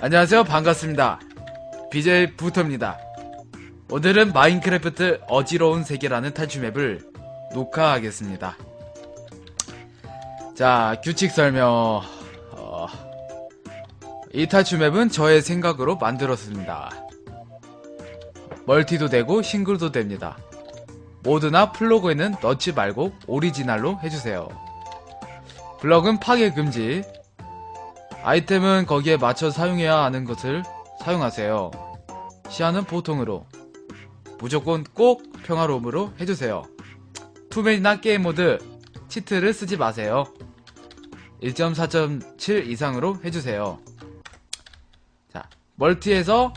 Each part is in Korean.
안녕하세요. 반갑습니다. BJ 부터입니다. 오늘은 마인크래프트 어지러운 세계라는 탈출 맵을 녹화하겠습니다. 자, 규칙 설명. 어, 이 탈출 맵은 저의 생각으로 만들었습니다. 멀티도 되고 싱글도 됩니다. 모드나 플로그에는 넣지 말고 오리지널로 해주세요. 블럭은 파괴 금지. 아이템은 거기에 맞춰 사용해야 하는 것을 사용하세요. 시야는 보통으로. 무조건 꼭 평화로움으로 해주세요. 투맨이나 게임 모드, 치트를 쓰지 마세요. 1.4.7 이상으로 해주세요. 자, 멀티에서,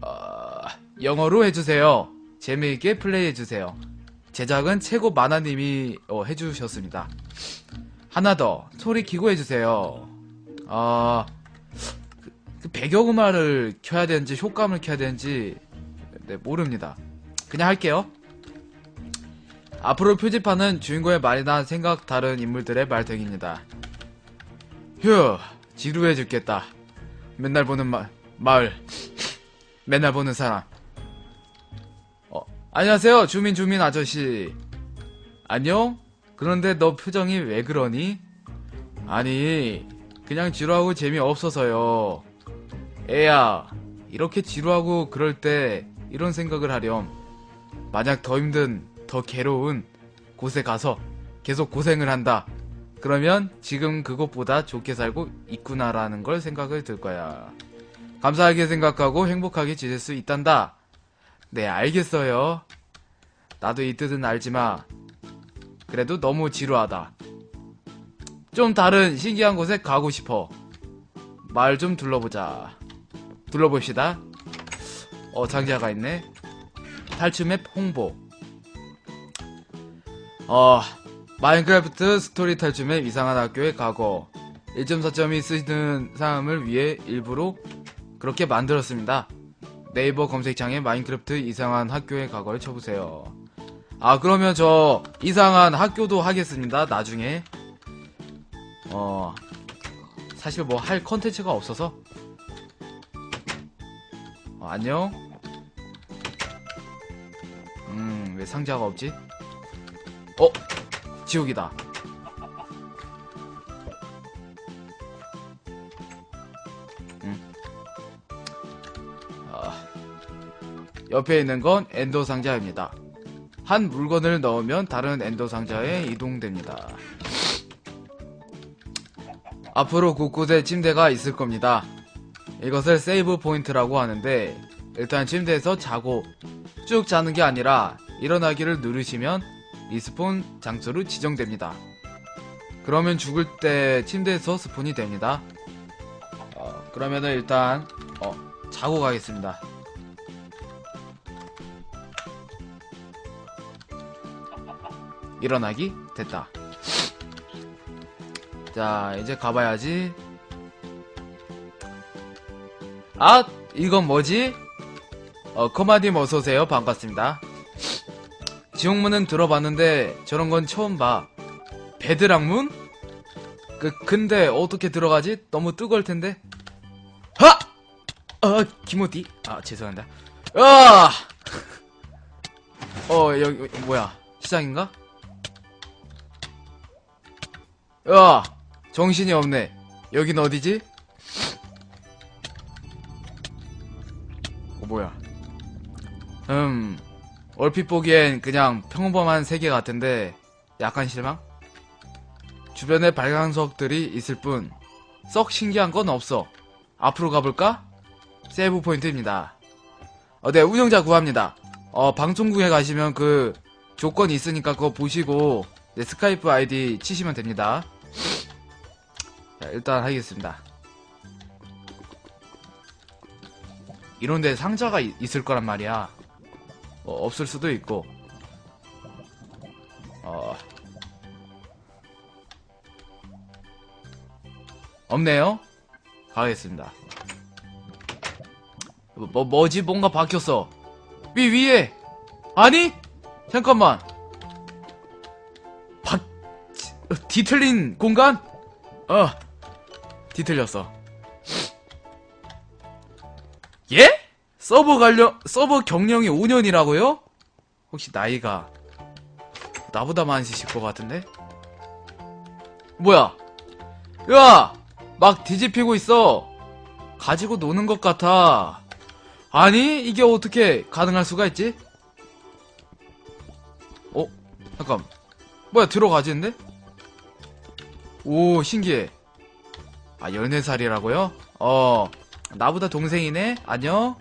어, 영어로 해주세요. 재미있게 플레이해주세요. 제작은 최고 만화님이 어, 해주셨습니다. 하나 더, 소리 키고 해주세요. 아, 그, 그 배경음악을 켜야 되는지 효과음을 켜야 되는지 네, 모릅니다. 그냥 할게요. 앞으로 표지판은 주인공의 말이나 생각 다른 인물들의 말등입니다. 휴, 지루해 죽겠다. 맨날 보는 마, 마을. 맨날 보는 사람. 어, 안녕하세요, 주민 주민 아저씨. 안녕? 그런데 너 표정이 왜 그러니? 아니, 그냥 지루하고 재미없어서요. 애야, 이렇게 지루하고 그럴 때 이런 생각을 하렴. 만약 더 힘든, 더 괴로운 곳에 가서 계속 고생을 한다. 그러면 지금 그곳보다 좋게 살고 있구나라는 걸 생각을 들 거야. 감사하게 생각하고 행복하게 지낼 수 있단다. 네, 알겠어요. 나도 이 뜻은 알지만, 그래도 너무 지루하다. 좀 다른 신기한 곳에 가고 싶어. 마을 좀 둘러보자. 둘러봅시다. 어, 장자가 있네. 탈출맵 홍보. 어, 마인크래프트 스토리 탈출맵 이상한 학교에 가고 1.4점이 쓰는 사람을 위해 일부러 그렇게 만들었습니다. 네이버 검색창에 마인크래프트 이상한 학교에 가고를 쳐보세요. 아, 그러면 저 이상한 학교도 하겠습니다. 나중에. 어, 사실 뭐 할 컨텐츠가 없어서. 어, 안녕. 음, 왜 상자가 없지? 어, 지옥이다. 음. 아, 옆에 있는 건 엔더 상자입니다. 한 물건을 넣으면 다른 엔더 상자에 이동됩니다. 앞으로 곳곳에 침대가 있을 겁니다. 이것을 세이브 포인트라고 하는데 일단 침대에서 자고 쭉 자는 게 아니라 일어나기를 누르시면 리스폰 장소로 지정됩니다. 그러면 죽을 때 침대에서 스폰이 됩니다. 어, 그러면은 일단 어, 자고 가겠습니다. 일어나기 됐다. 자, 이제 가봐야지. 아, 이건 뭐지? 어, 커마님 어서오세요. 반갑습니다. 지옥문은 들어봤는데 저런 건 처음 봐. 베드락문? 그, 근데 어떻게 들어가지? 너무 뜨거울 텐데. 하! 아, 김호디? 아, 죄송합니다. 아! 어, 여기, 뭐야. 시장인가? 야! 정신이 없네. 여긴 어디지? 어, 뭐야. 음, 얼핏 보기엔 그냥 평범한 세계 같은데, 약간 실망? 주변에 발광석들이 있을 뿐, 썩 신기한 건 없어. 앞으로 가볼까? 세이브 포인트입니다. 어, 네, 운영자 구합니다. 어, 방송국에 가시면 그, 조건이 있으니까 그거 보시고, 네, 스카이프 아이디 치시면 됩니다. 자, 일단 하겠습니다. 이런데 상자가 이- 있을 거란 말이야. 어, 없을 수도 있고. 어. 없네요? 가겠습니다. 뭐, 뭐, 뭐지? 뭔가 바뀌었어. 위, 위에! 아니? 잠깐만. 바, 지- 뒤틀린 공간? 어. 뒤틀렸어. 예? 서버 관련, 서버 경력이 5년이라고요? 혹시 나이가 나보다 많으실 것 같은데? 뭐야? 야! 막 뒤집히고 있어! 가지고 노는 것 같아. 아니, 이게 어떻게 가능할 수가 있지? 어? 잠깐. 뭐야, 들어가지는데? 오, 신기해. 아, 14살이라고요? 어, 나보다 동생이네? 안녕?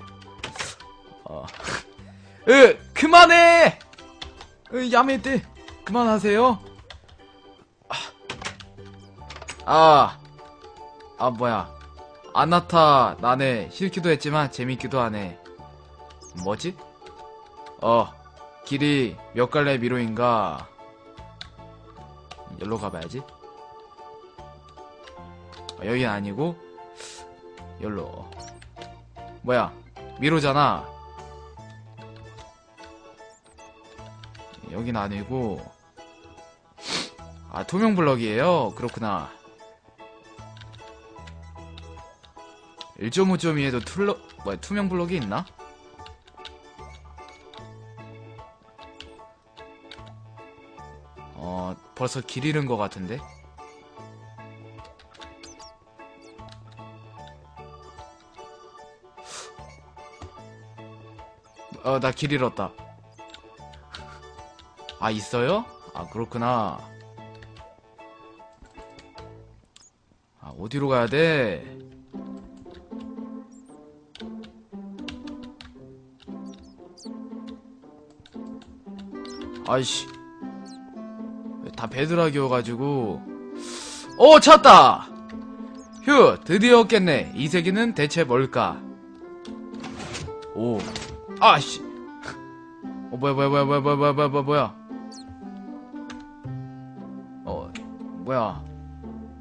어. 으, 그만해! 으, 야매들, 그만하세요. 아, 아, 뭐야. 아나타, 나네, 싫기도 했지만 재밌기도 하네. 뭐지? 어, 길이 몇 갈래 미로인가? 여기로 가봐야지. 아, 여긴 아니고, 열로. 뭐야, 미로잖아. 여긴 아니고, 아, 투명 블럭이에요? 그렇구나. 1.5.2에도 툴러, 뭐야, 투명 블럭이 있나? 어, 벌써 길 잃은 것 같은데? 어, 나 길 잃었다. 아, 있어요? 아, 그렇구나. 아, 어디로 가야 돼? 아이씨. 다 배드락이어가지고. 오, 찾았다! 휴, 드디어 얻겠네. 이 세계는 대체 뭘까? 오. 아씨. 어, 뭐야, 뭐야, 뭐야, 뭐야, 뭐야, 뭐야, 뭐야, 뭐야. 어, 뭐야.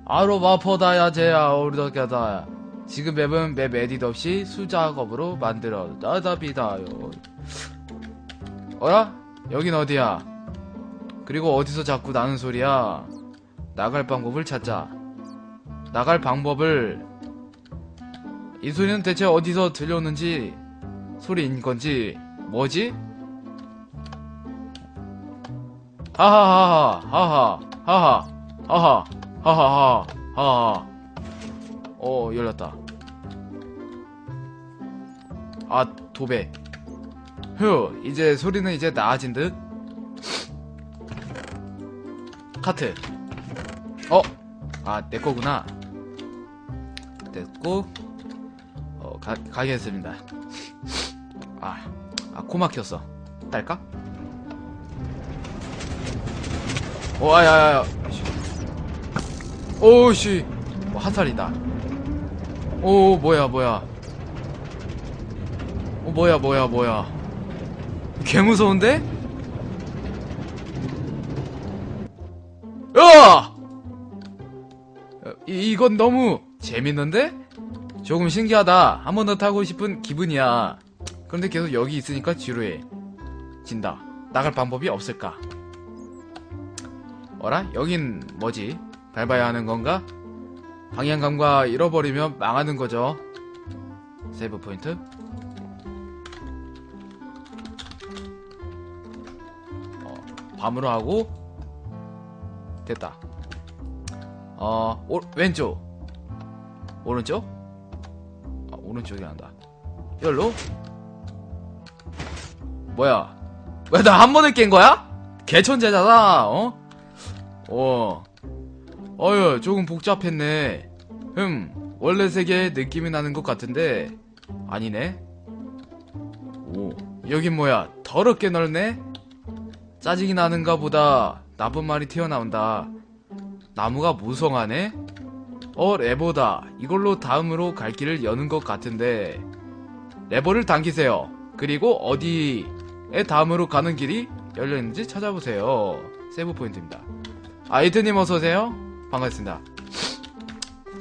아로마포다야, 제야, 오르덕야다. 지금 맵은 맵 에딧 없이 수작업으로 만들어. 나다비다요. 어라? 여긴 어디야? 그리고 어디서 자꾸 나는 소리야? 나갈 방법을 찾자. 나갈 방법을 이 소리는 대체 어디서 들려오는지 소리인 건지 뭐지? 하하하하 하하 하하 하하 하하하 하하 어 열렸다. 아 도배. 휴 이제 소리는 이제 나아진 듯? 카트. 어? 아 내거구나. 됐고 어 가, 가겠습니다 아, 아, 코 막혔어. 딸까? 오, 아, 야, 야, 야. 오, 씨. 뭐, 화살이다. 오, 뭐야, 뭐야. 오, 뭐야, 뭐야, 뭐야. 개 무서운데? 야! 이, 이건 너무 재밌는데? 조금 신기하다. 한 번 더 타고 싶은 기분이야. 그런데 계속 여기 있으니까 지루해. 진다. 나갈 방법이 없을까? 어라? 여긴 뭐지? 밟아야 하는 건가? 방향감과 잃어버리면 망하는 거죠. 세이브 포인트. 어, 밤으로 하고 됐다. 어, 오, 왼쪽. 오른쪽? 아, 오른쪽이 난다. 열로? 뭐야? 왜 나 한 번에 깬 거야? 개천재잖아, 어? 어. 어휴, 조금 복잡했네. 흠, 원래 세계의 느낌이 나는 것 같은데, 아니네. 오, 여긴 뭐야? 더럽게 넓네? 짜증이 나는가 보다. 나쁜 말이 튀어나온다. 나무가 무성하네? 어, 레버다. 이걸로 다음으로 갈 길을 여는 것 같은데. 레버를 당기세요. 그리고 어디에 다음으로 가는 길이 열려있는지 찾아보세요. 세브 포인트입니다. 아이트님 어서오세요. 반갑습니다.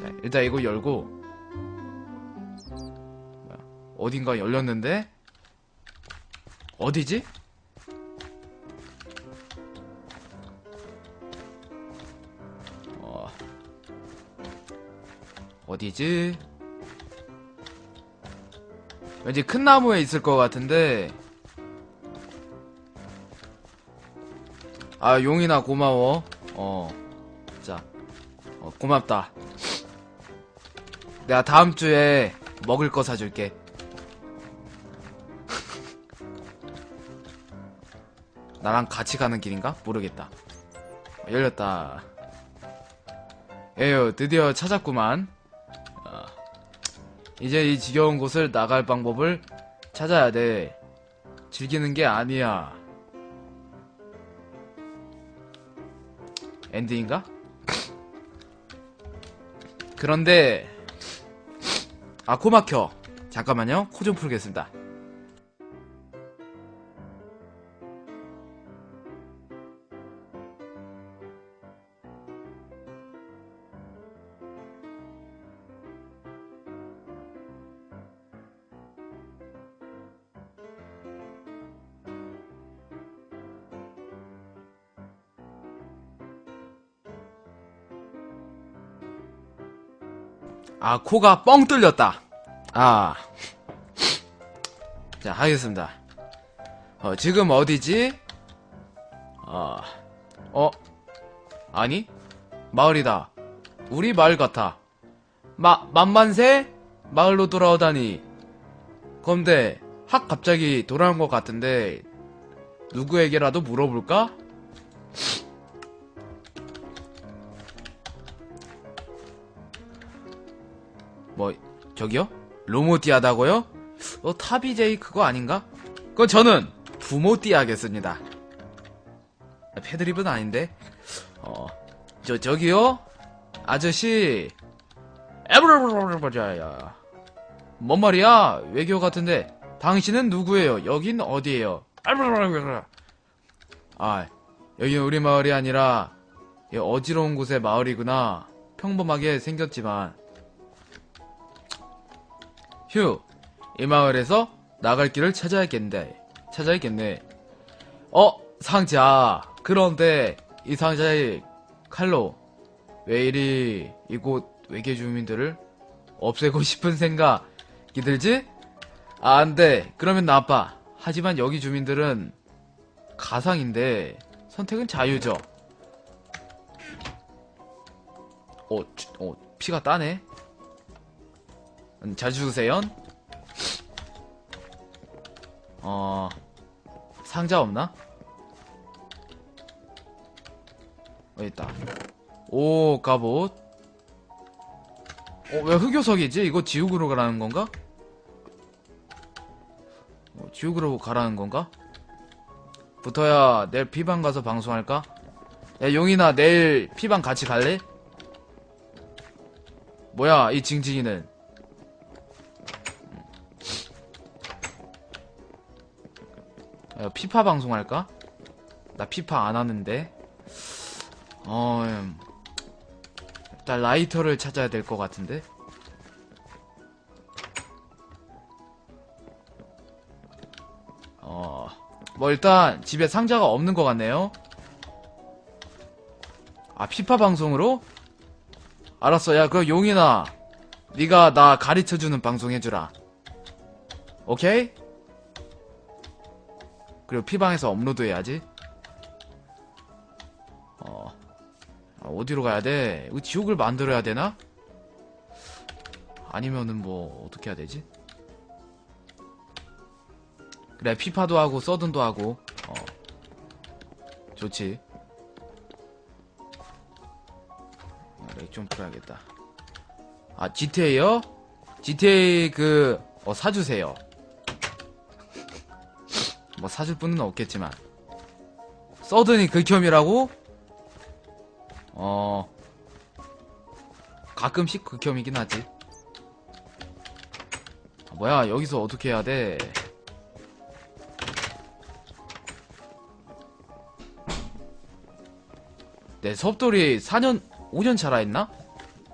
자, 일단 이거 열고. 어딘가 열렸는데? 어디지? 어, 어디지? 왠지 큰 나무에 있을 것 같은데. 아, 용이나 고마워. 어. 자. 어, 고맙다. 내가 다음 주에 먹을 거 사줄게. 나랑 같이 가는 길인가? 모르겠다. 어, 열렸다. 에휴, 드디어 찾았구만. 어, 이제 이 지겨운 곳을 나갈 방법을 찾아야 돼. 즐기는 게 아니야. 엔딩인가? 그런데, 아, 코 막혀. 잠깐만요. 코 좀 풀겠습니다. 아, 코가 뻥 뚫렸다. 아. 자, 하겠습니다. 어, 지금 어디지? 어, 어, 아니? 마을이다. 우리 마을 같아. 마, 만만세? 마을로 돌아오다니. 그런데, 확 갑자기 돌아온 것 같은데, 누구에게라도 물어볼까? 뭐 저기요? 로모띠하다고요? 어 타비제이 그거 아닌가? 그건 저는 부모띠 하겠습니다. 아, 패드립은 아닌데. 어, 저 저기요, 아저씨. 뭔 말이야? 외교 같은데. 당신은 누구예요? 여긴 어디예요? 에브르브르브르. 아, 여긴 우리 마을이 아니라 이 어지러운 곳의 마을이구나. 평범하게 생겼지만 휴, 이 마을에서 나갈 길을 찾아야겠네. 찾아야겠네. 어, 상자. 그런데 이 상자의 칼로 왜 이리 이곳 외계 주민들을 없애고 싶은 생각이 들지? 아, 안 돼. 그러면 나빠. 하지만 여기 주민들은 가상인데 선택은 자유죠. 어, 주- 어 피가 따네. 음, 잘 주세요. 어, 상자 없나? 여기 있다. 오, 갑옷. 어, 왜 흑요석이지? 이거 지옥으로 가라는 건가? 어, 지옥으로 가라는 건가? 부터야, 내일 피방 가서 방송할까? 야, 용이나 내일 피방 같이 갈래? 뭐야, 이 징징이는. 피파 방송할까? 나 피파 안 하는데. 어, 음, 일단 라이터를 찾아야 될 것 같은데. 어, 뭐 일단 집에 상자가 없는 것 같네요. 아, 피파 방송으로? 알았어. 야, 그럼 용이나 네가 나 가르쳐주는 방송 해주라. 오케이? 그리고 피방에서 업로드 해야지. 어. 아, 어디로 가야 돼? 이거 지옥을 만들어야 되나? 아니면은 뭐 어떻게 해야 되지? 그래 피파도 하고 서든도 하고 어 좋지 렉좀 풀어야겠다 아 GTA요? GTA 그 어, 사주세요 뭐 사줄 분은 없겠지만 서든이 극혐이라고? 어 가끔씩 극혐이긴 하지 아, 뭐야 여기서 어떻게 해야 돼내 섭돌이 4년 5년 자라있나?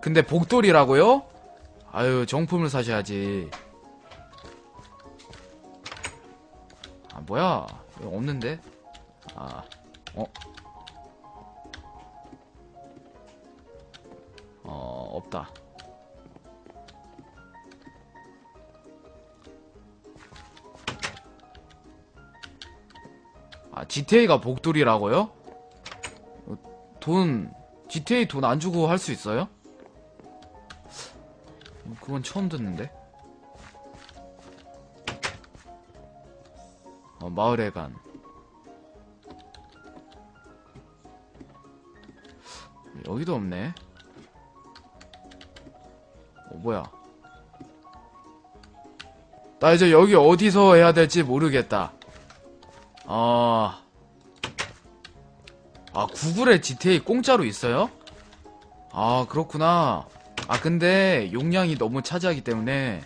근데 복돌이라고요? 아유 정품을 사셔야지 뭐야? 이거 없는데? 아, 어? 어, 없다. 아, GTA가 복돌이라고요? 돈, GTA 돈 안 주고 할 수 있어요? 어, 그건 처음 듣는데. 어, 마을에 간. 여기도 없네. 어, 뭐야. 나 이제 여기 어디서 해야 될지 모르겠다. 아. 아, 구글에 GTA 공짜로 있어요? 아, 그렇구나. 아, 근데 용량이 너무 차지하기 때문에,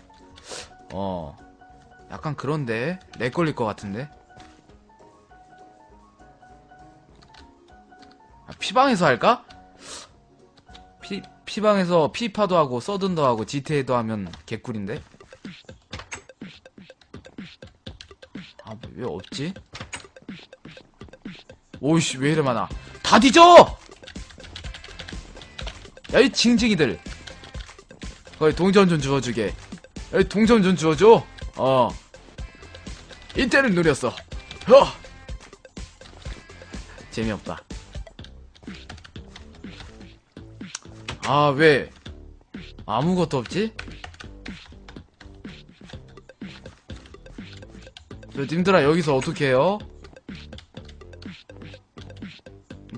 어, 약간 그런데, 렉 걸릴 것 같은데? 아, 피방에서 할까? 피, 피방에서 피파도 하고, 서든도 하고, GTA도 하면 개꿀인데? 아, 왜 없지? 오이씨, 왜 이래 많아. 다 뒤져! 야, 이 징징이들. 거기 동전 좀 주워주게. 야, 이 동전 좀 주워줘. 어. 이때를 노렸어. 허! 재미없다. 아, 왜? 아무것도 없지? 저 님들아 여기서 어떻게 해요?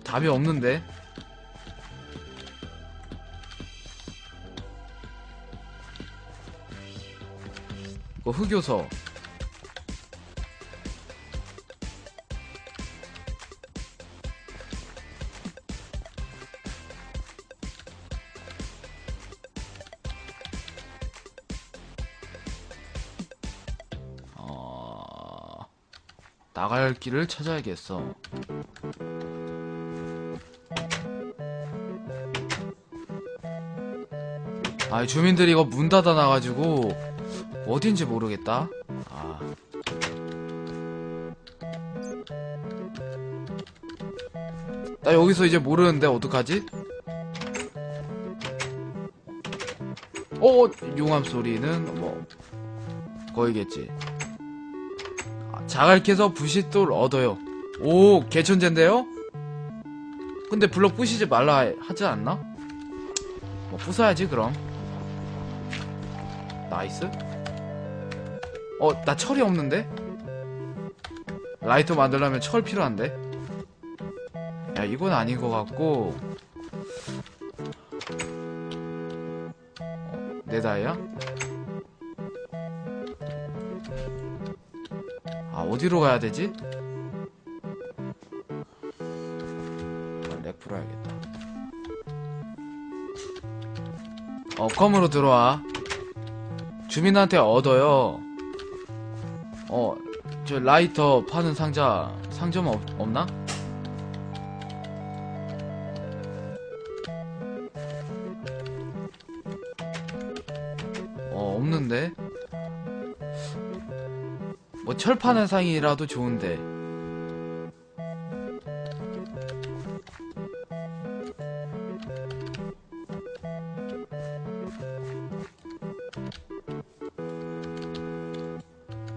답이 없는데 이거 흑요서 나갈 길을 찾아야겠어 아, 주민들이 이거 문 닫아 놔가지고, 어딘지 모르겠다. 아. 나 여기서 이제 모르는데, 어떡하지? 어, 용암 소리는, 뭐, 거이겠지. 아, 자갈 캐서 부싯돌 얻어요. 오, 개천재인데요? 근데 블럭 부시지 말라 하지 않나? 뭐, 부숴야지, 그럼. 나이스. 어, 나 철이 없는데? 라이터 만들려면 철 필요한데? 야, 이건 아닌 것 같고. 어, 내 다이야? 어디로 가야 되지? 아, 렉 풀어야겠다. 어, 컴으로 들어와. 주민한테 얻어요. 어, 저 라이터 파는 상자, 상점 없, 없나? 철판의 상이라도 좋은데.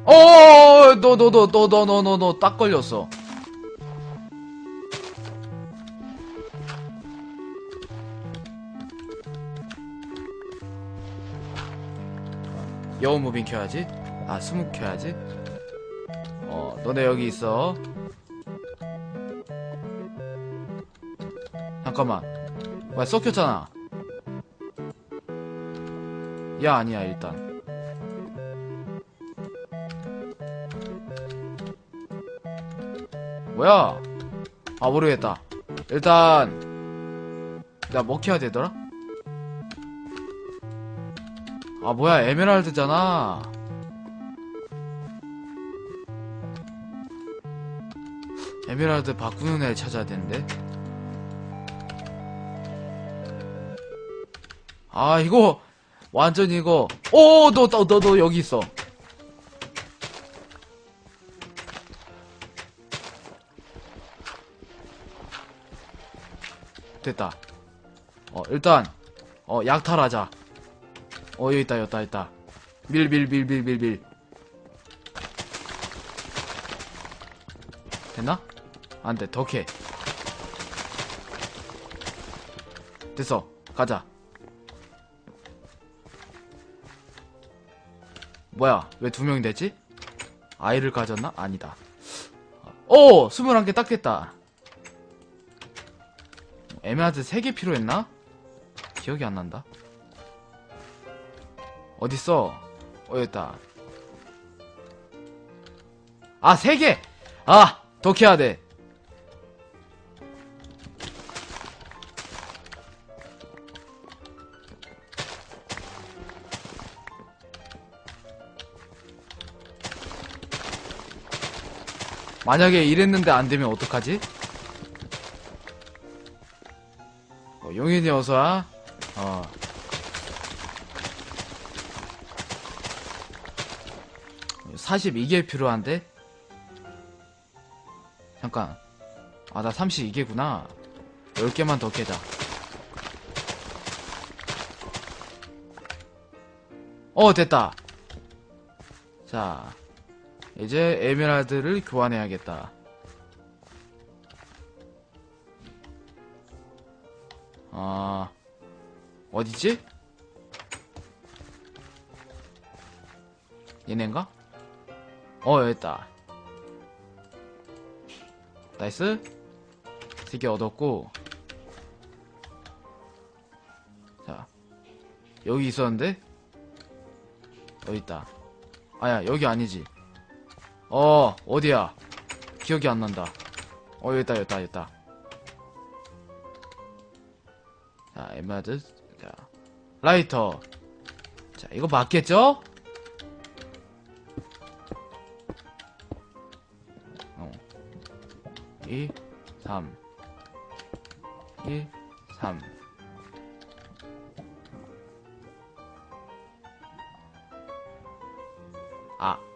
어너너너너너너너 딱 걸렸어. 여우 무빙 켜야지? 아 스무 켜야지? 어, 너네 여기 있어. 잠깐만. 뭐야, 썩혔잖아. 야, 아니야, 일단. 뭐야? 아 모르겠다. 일단 나 먹혀야 되더라? 아 뭐야 에메랄드잖아. 에메랄드 바꾸는 애 찾아야 되는데. 아 이거 완전 이거. 오너 너 너 너 여기 있어. 됐다. 어, 일단, 어, 약탈하자. 어, 여기 있다, 여기 있다, 있다. 밀, 밀, 밀, 밀, 밀, 밀. 됐나? 안 돼, 더 캐. 됐어. 가자. 뭐야, 왜 두 명이 됐지? 아이를 가졌나? 아니다. 오! 21개 딱 됐다. 에메랄드 3개 필요했나? 기억이 안 난다. 어딨어? 어, 있다. 아, 3개! 아! 더 캐야 돼. 만약에 이랬는데 안 되면 어떡하지? 어, 용인이 어서와. 어. 사십 이 개 필요한데? 잠깐. 아, 나 32개구나. 10개만 더 깨자. 어, 됐다. 자, 이제 에메랄드를 교환해야겠다. 아, 어디지? 얘네인가? 어, 여기 있다. 나이스. 세개 얻었고. 자, 여기 있었는데? 여기 있다. 아야, 여기 아니지. 어, 어디야? 기억이 안 난다. 어, 여기 있다, 여기 있다, 여기 있다. 자, 에메랄드. 자, 라이터. 자, 이거 맞겠죠? 어. 2, 3. 1, 3. 아.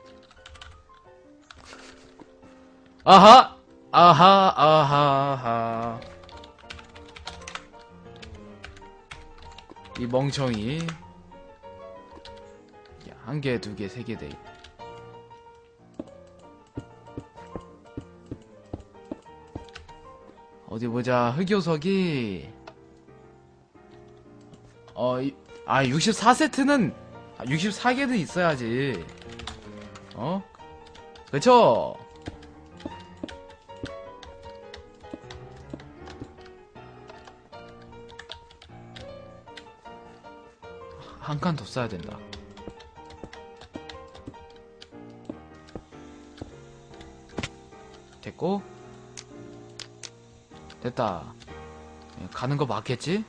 아하! 아하, 아하, 아하. 이 멍청이. 야, 한 개, 두 개, 세 개 돼. 어디 보자. 흑요석이. 어, 이, 아, 64세트는, 64개는 있어야지. 어? 그쵸? 한 칸더 써야 된다. 됐고 됐다. 가는 거 맞겠지?